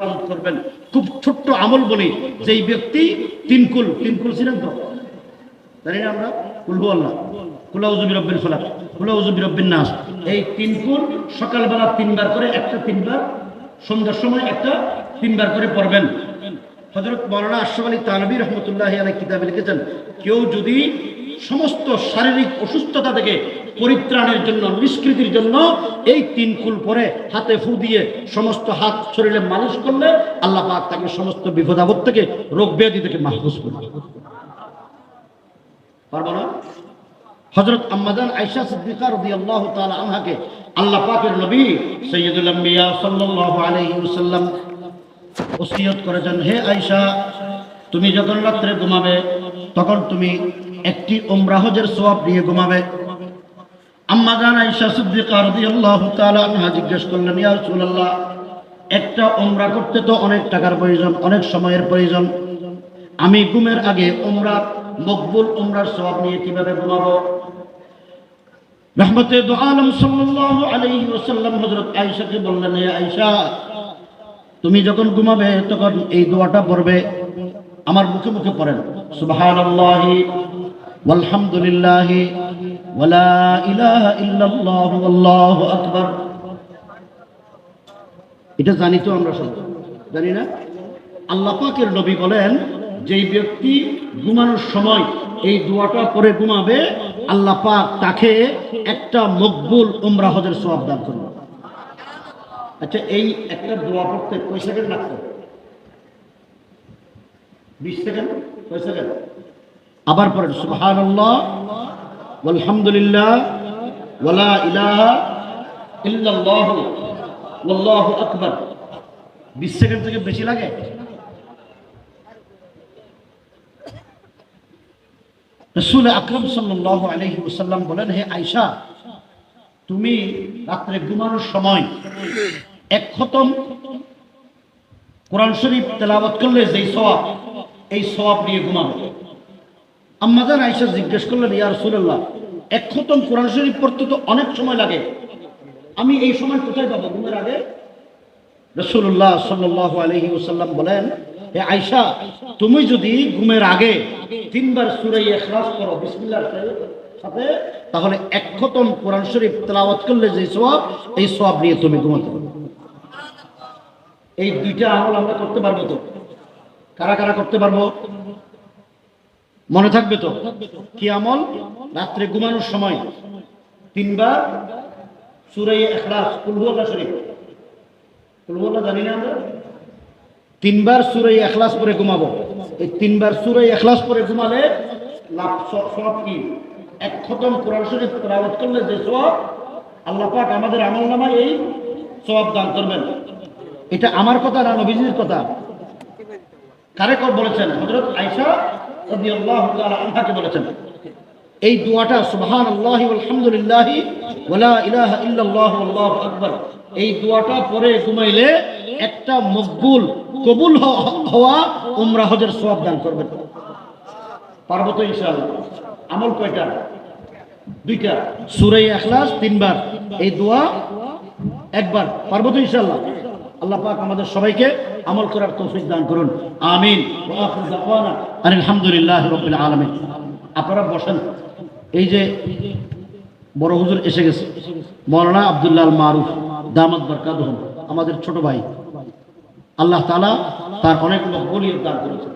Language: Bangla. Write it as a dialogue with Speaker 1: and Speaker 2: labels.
Speaker 1: পালন করবেন। খুব ছোট্ট আমল বলি, যেই ব্যক্তি তিনকুল তিনকুল ছিলেন তো? জানি না আমরা? কুলহু আল্লাহ। কুলাউজুবি রব্বিন ফলাক নাস। এই তিনকুল সকালবেলা তিনবার করে, একটা তিনবার, সন্ধ্যার সময় একটা তিনবার করে পড়বেন। হজরত মৌলানা আশরাফ আলী তানবী রহমতুল্লাহ আলাই কিতাবে লিখেছেন, কেউ যদি সমস্ত শারীরিক অসুস্থতা থেকে পরিত্রাণের জন্য, নিষ্কৃতির জন্য এই তিন কুল পরে হাতে ফু দিয়ে সমস্ত হাত শরীরে মালিশ করলে আল্লাহ পাক তাকে সমস্ত বিপদ আপদ থেকে, রোগ ব্যাধি থেকে মাহফুজ করবে পারব না? হযরত আম্মাজান আয়েশা সিদ্দিকা রাদিয়াল্লাহু তাআলা আনহাকে আল্লাহ পাকের নবী সাইয়্যিদুল আম্বিয়া সাল্লাল্লাহু আলাইহি ওয়াসাল্লাম ওসিয়ত করেছেন, হে আয়েশা, তুমি যখন রাত্রে ঘুমাবে, তখন তুমি একটি উমরা হজের সওয়াব নিয়ে ঘুমাবে। আম্মাজান আয়েশা সিদ্দিকা রাদিয়াল্লাহু তাআলা আনহা জিজ্ঞেস করলেন, ইয়া রাসূলুল্লাহ, একটা উমরা করতে তো অনেক টাকার প্রয়োজন, অনেক সময়ের প্রয়োজন। আমি ঘুমের আগে উমরা, মকবুল উমরার সওয়াব নিয়ে কীভাবে ঘুমাবো? রহমতে দো আলম সাল্লাল্লাহু আলাইহি ওয়াসাল্লাম হযরত আয়েশাকে বললেন হে আয়েশা, তুমি যখন ঘুমাবে তখন এই দোয়াটা পড়বে, আমার মুখে মুখে পড়েন সুবহানাল্লাহি ওয়ালহামদুলিল্লাহি ওয়ালা ইলাহা ইল্লাল্লাহু আল্লাহু আকবার। এটা জানি তো আমরা সব জানি না? আল্লাহ পাকের নবী বলেন, যেই ব্যক্তি ঘুমানোর সময় এই দোয়াটা পরে ঘুমাবে, আল্লাহ পাক তাকে একটা মকবুল উমরা হজের সওয়াব দান করবে। আচ্ছা এই একটা দোয়া পড়তে কয় সেকেন্ড লাগতো? বিশ সেকেন্ড? কয় সেকেন্ড? আবার পড়েন সুবহানাল্লাহ আলহামদুলিল্লাহ ওয়ালা ইলাহা ইল্লাল্লাহ আকবার। বিশ সেকেন্ড থেকে বেশি লাগে? রসুল আকরম সাল্লাহ আলহি ওসাল্লাম বলেন, হে আয়সা তুমি রাত্রে ঘুমানোর সময় এক খতম কোরআন শরীফ তেলাওয়াত করলে যেই সওয়াব, এই সওয়াব নিয়ে ঘুমাবে আম্মাজান আয়সা জিজ্ঞেস করলেন, ইয়া রসুল্লাহ এক খতম কোরআন শরীফ পড়তে তো অনেক সময় লাগে। আমি এই সময় কোথায় পাবো? ঘুমের আগে? রসুল্লাহ সাল্লাহ আলহি ওসাল্লাম বলেন, হে আয়সা তুমি যদি ঘুমের আগে তিনবার সুরাই এখলাস করো বিসমিল্লার সাথে তাহলে এক খতম কোরআন শরীফ তেলাওয়াত করলে যে সওয়াব, এই সওয়াব নিয়ে তুমি ঘুমাতে পারবে এই দুইটা আমল আমরা করতে পারব তো? কারা কারা করতে পারব? মনে থাকবে তো? কি আমল? রাত্রে ঘুমানোর সময়। তিনবার সুরাই এখলাস কুলহুল্লাহ শরীফ। কুলহুল্লাহ জানি না আমরা? তিনবার সুরাই এখলাস পরে ঘুমাবো। এই তিনবার সুরাই এখলাস পরে ঘুমালে লাভ সব কি? এক খতম কোরআন শরীফ তেলাওয়াত করলে যে সব আল্লাহ পাক আমাদের আমল নামায় এই সব দান করবেন। এটা আমার কথা না নবীজির কথা? কারে কর বলেছেন? রাদিয়াল্লাহু তাআলা বলেছেন, এই দোয়াটা সুবহান আল্লাহি আলহামদুলিল্লাহি ওয়ালা ইলাহা ইল্লাল্লাহু আল্লাহু এই দোয়াটা পরে ঘুমাইলে একটা মকবুল কবুল হওয়া উমরা হজের সওয়াব দান করবেন। পারব তো আমল কয়টা? দুইটা। সূরা ইখলাস তিনবার। এই দোয়া একবার। পারব তো আল্লাহ পাক আমাদের সবাইকে আমল করার তৌফিক দান করুন। আমিন। আলহামদুলিল্লাহ রবিল রাব্বিল আপনারা বসেন। এই যে বড় হুজুর এসে গেছে। মৌলানা আবদুল্লাহ মারুফ দামদ বরকাত আমাদের ছোট ভাই। আল্লাহ তালা তার অনেক লোক বলিয়ে দান করেছেন।